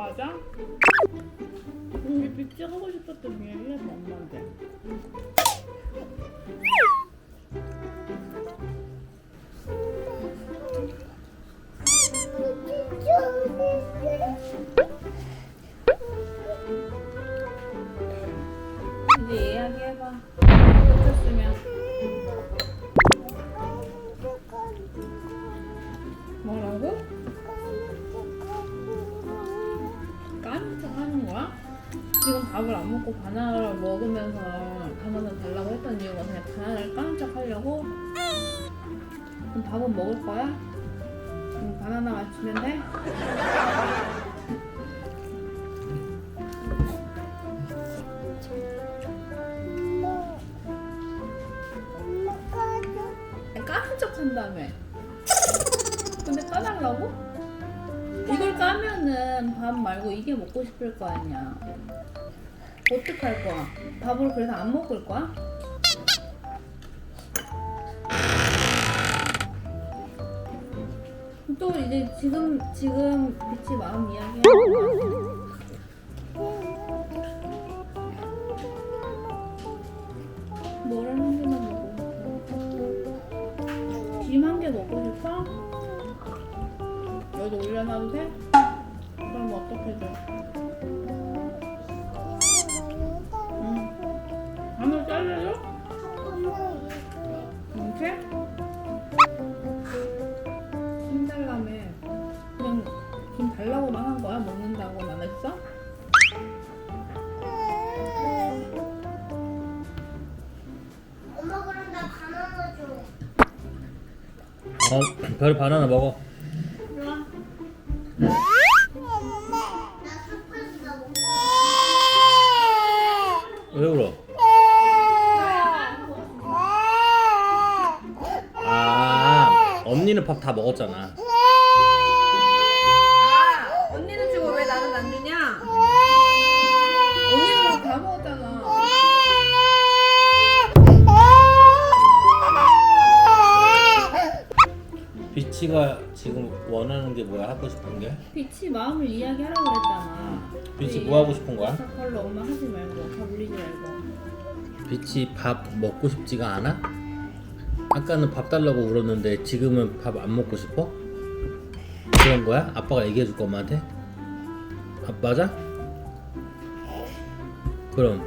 맞아? 우리 빅지 하고 싶었던 이야기가 엄마인 지금 밥을 안 먹고 바나나를 먹으면서 바나나 달라고 했던 이유가 그냥 바나나를 까는 척 하려고? 그럼 밥은 먹을 거야? 그럼 바나나만 주면 돼? 까는 척 한다며 근데 까달라고? 이걸 까면은 밥 말고 이게 먹고 싶을 거 아니야 어떡할 거야? 밥을 그래서 안 먹을 거야? 또 이제 지금 지금 빛이 마음 이야기 돼? 응. 하나 잘라줘? 이렇게? 김 달라며 그냥 김 달라고만 한 거야? 먹는다고는 안 했어? 엄마 그럼 나 바나나 줘. 어, 별 바나나 먹어. 언니는 밥 다 먹었잖아. 아 언니는 주고 왜 나는 안 주냐? 언니는 그럼 다 먹었잖아 비치가 지금 원하는 게 뭐야? 하고 싶은 게? 빛이 마음을 이야기하라고 그랬잖아 빛이 뭐 하고 싶은 거야? 걸로 엄마 하지 말고 다 울리지 말고 빛이 밥 먹고 싶지가 않아? 아까는 밥 달라고 울었는데 지금은 밥 안 먹고 싶어? 그런 거야? 아빠가 얘기해 줄거 엄마한테? 아, 맞아? 그럼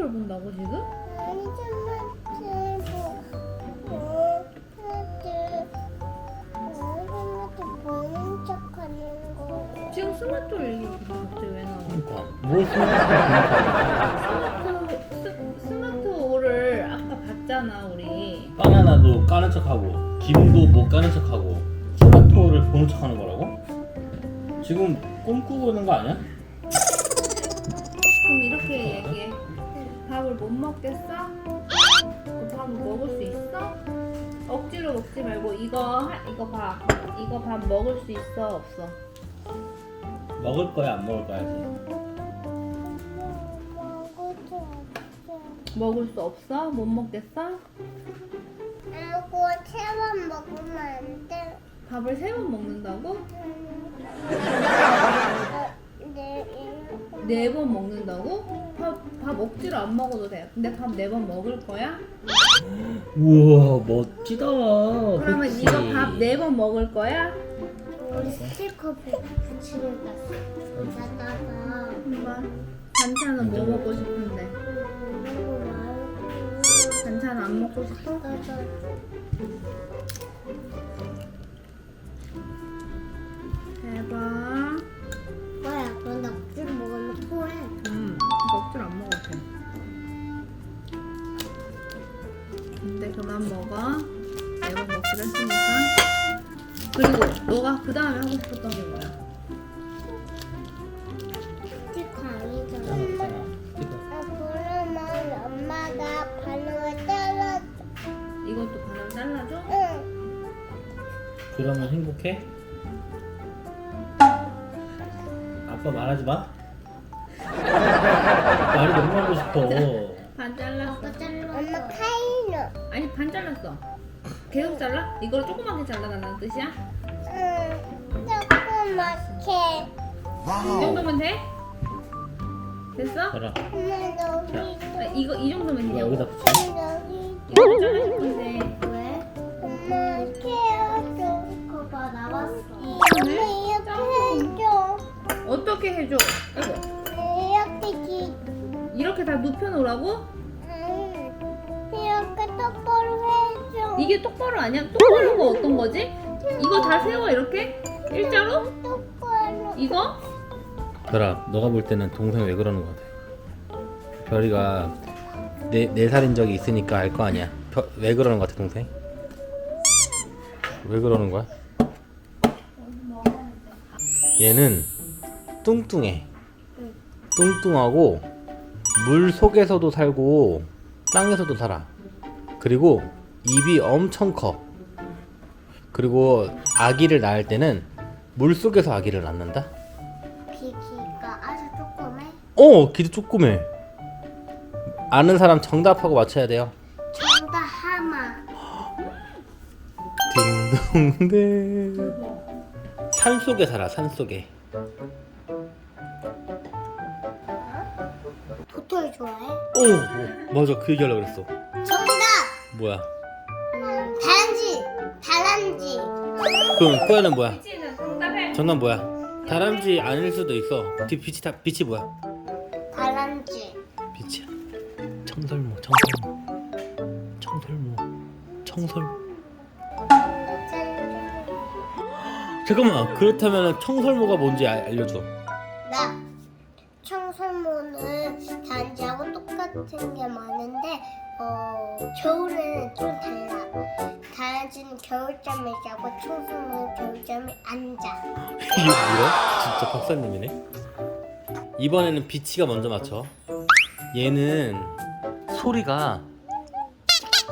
너 스마트를 본다고 지금? 아니 거. 지금 스마트를 갑자기 왜 나와? 생각해? 스마트 스, 스마트를 아까 봤잖아 우리 바나나도 까는 척하고 김도 뭐 까는 척하고 스마트를 보는 척하는 거라고? 지금 꿈꾸고 있는 거 아니야? 그럼 이렇게 얘기해 밥을 못 먹겠어? 그밥 먹을 수 있어? 억지로 먹지 말고 이거 하- 이거 봐 이거 밥 먹을 수 있어 없어? 먹을 거야 안 먹을 거야? 먹을 먹을 수 없어. 못 먹겠어? 하고 세번 먹으면 안 돼. 밥을 세 번 먹는다고? 네, 네 번 먹는다고? 밥, 밥 억지로 안 먹어도 돼 근데 밥 네 번 먹을 거야? 우와 멋지다. 그러면 그치? 이거 밥 네 번 먹을 거야? 우리 스티커 붙이는 거 있었다가 엄마 반찬은 뭐 먹고 싶은데 반찬 안 먹고 싶어? 대박 뭐야? 괜찮아. 아, 엄마가. 이것도 그러면 행복해? 아빠 말하지 마. 말이 너무 하고 싶어. 반 잘랐어. 엄마 카이노. 아니 반 잘랐어. 계속 잘라? 이걸 조그맣게 잘라달라는 뜻이야? 응. 조그맣게. 이 정도면 돼? 됐어? 봐라. 엄마 여기 자. 아, 이거 이 정도면 이거 되냐고? 여기다 붙여. 여기. 이거 잘라줄 건데. 왜? 엄마 케어줘. 그거 봐 나왔어. 엄마 이렇게 해줘. 어떻게 해줘? 아이고 이렇게 기. 이렇게 다 눕혀 놓으라고? 응. 이렇게 똑바로 해줘. 이게 똑바로 아니야? 똑바로가 어떤 거지? 이거 다 세워 이렇게? 일자로? 이거? 별아, 너가 볼 때는 동생 왜 그러는 거 같아? 별이가 네, 네 살인 적이 있으니까 알 거 아니야. 별, 왜 그러는 거 같아, 동생? 왜 그러는 거야? 얘는 뚱뚱해. 뚱뚱하고 물 속에서도 살고 땅에서도 살아. 그리고 입이 엄청 커. 그리고 아기를 낳을 때는 물 속에서 아기를 낳는다. 비키가 아주 조그매. 어, 기도 조그매. 아는 사람 정답하고 맞춰야 돼요. 정답 하마. 딩동댕. 산 속에 살아, 산 속에. 도토리 좋아해? 오, 오, 맞아, 그 얘기하려고 그랬어. 정답. 뭐야? 그럼 꼬야는 뭐야? 정답해. 정답 뭐야? 다람쥐 아닐 수도 있어. 뒤 빛이 다 빛이 뭐야? 다람쥐. 빛이야. 청설모, 청설모, 청설모, 청설. 잠깐만, 그렇다면 청설모가 뭔지 알- 알려줘. 겨울잠을 자고 청설모는 겨울잠을 안 자. 이게 뭐야? 진짜 박사님이네. 이번에는 비치가 먼저 맞춰. 얘는 소리가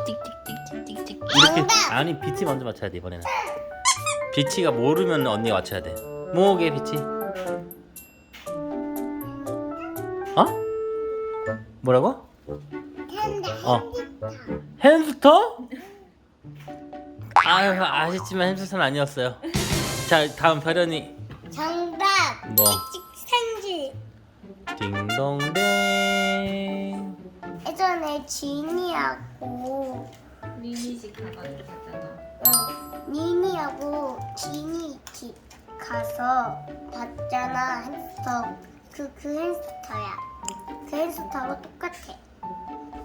찍찍찍찍찍찍 이렇게! 아니 비치 먼저 맞춰야 돼 이번에는. 비치가 모르면 언니가 맞춰야 돼. 뭐게 비치? 어? 뭐라고? 텐데 어. 햄스터? 아유 아쉽지만 햄스터는 아니었어요. 자 다음 별연이 정답. 뭐? 생쥐. 딩동댕 예전에 지니하고 미니식 가가지고 갔잖아. 응, 니니하고 지니 집 가서 봤잖아 햄스터 그 그 햄스터야 그 햄스터하고 똑같아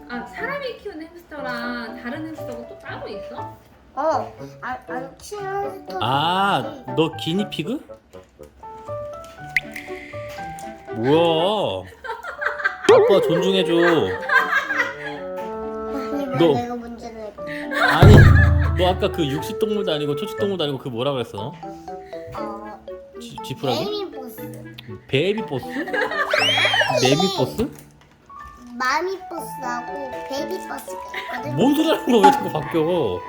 아 사람이 키우는 햄스터랑 다른 햄스터가 또 따로 있어? 어안 키우는 햄스터 아너 기니피그? 뭐야 아빠 존중해줘 아니 너. 왜 내가 문제를 냈고 아니 너 아까 그 육식동물도 아니고 초식동물도 아니고 그 뭐라 그랬어? 어 지, 지푸라기? 에이미보스 베이비 보스? 네미 보스? 마미보스하고 베이비버스가 있거든. 뭔 소리 하는 거야 왜 자꾸 바뀌어?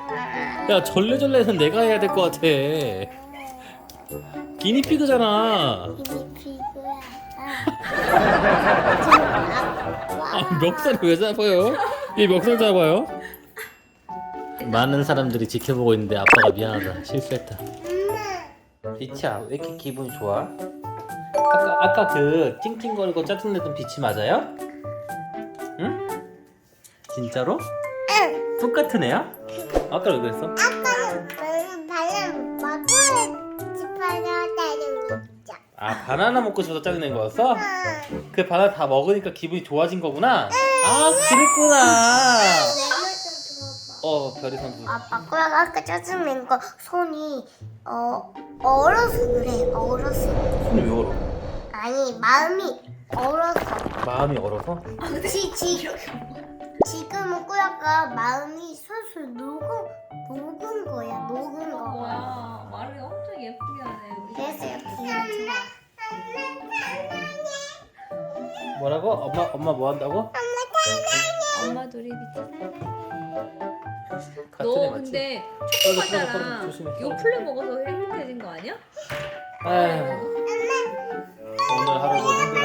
야 절레절레는 내가 해야 될 것 같아. 기니피그잖아. 기니피그야. 아, 멱살이 왜 잡아요? 이 멱살 잡아요? 많은 사람들이 지켜보고 있는데 아빠가 미안하다. 실수했다. 비치야 왜 이렇게 기분이 좋아? 아까 아까 그 찡찡거리고 짜증내던 비치 맞아요? 응? 진짜로? 응 똑같은 애야? 아까 왜 그랬어? 먹고 있죠 아 바나나 먹고 싶어서 짜증낸 거였어? 응. 그 바나나 다 먹으니까 기분이 좋아진 거구나? 아 그랬구나 어 별이 선수 아빠 꼬야가 아까 짜증낸 거 손이 어 얼어서 그래 얼어서 손이 왜 얼어? 아니 마음이 얼어서 마음이 얼어서? 지, 지, 지금은 꼬야가 마음이 솔솔 녹은 녹은 거야 녹은 거 뭐야 말을 엄청 예쁘게 하네 우리. 그래서 기분 좋아 뭐라고? 엄마 엄마 뭐 한다고? 엄마 둘이 미쳐 살래. 너 근데 떨어져, 떨어져, 초코과자랑 조심해. 요플레 먹어서 행복해진 거 아니야? 아휴. 오늘 하루도 힘들어.